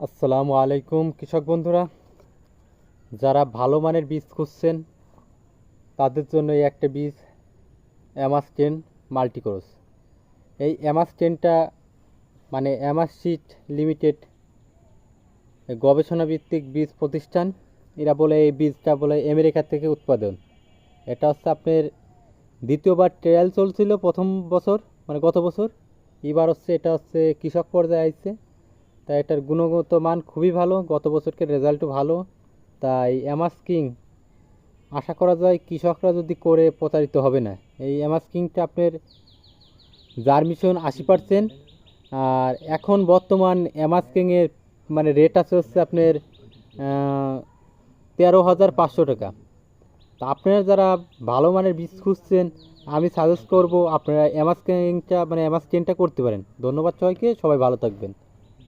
আসসালামু আলাইকুম, কৃষক বন্ধুরা। যারা ভালো মানের বীজ খুঁজছেন, তাদের জন্য এই একটা বীজ অ্যামাস টেন মাল্টিক্রস এই অ্যামাস টেনটা মানে অ্যামাস সিট লিমিটেড গবেষণা ভিত্তিক বীজ প্রতিষ্ঠান। এরা বলে এই বীজটা বলে আমেরিকা থেকে উৎপাদন। এটা হচ্ছে আপনার দ্বিতীয়বার ট্রায়াল চলছিল প্রথম বছর মানে গত বছর। এবার হচ্ছে এটা হচ্ছে কৃষক পর্যায়ে আসছে তাই এটার গুণগত মান খুবই ভালো, গত বছরকে রেজাল্টও ভালো। তাই অ্যামাস কিং আশা করা যায় কৃষকরা যদি করে প্রতারিত হবে না। এই অ্যামাস কিংটা আপনার জার্মিশন আশি পার্সেন্ট আর এখন বর্তমান অ্যামাস কিংয়ের মানে রেট আছে হচ্ছে আপনার তেরো হাজার পাঁচশো টাকা। তা আপনারা যারা ভালো মানের বীজ খুঁজছেন, আমি সাজেস্ট করব আপনারা অ্যামাস কিংটা মানে অ্যামাস টেনটা করতে পারেন। ধন্যবাদ সবাইকে, সবাই ভালো থাকবেন।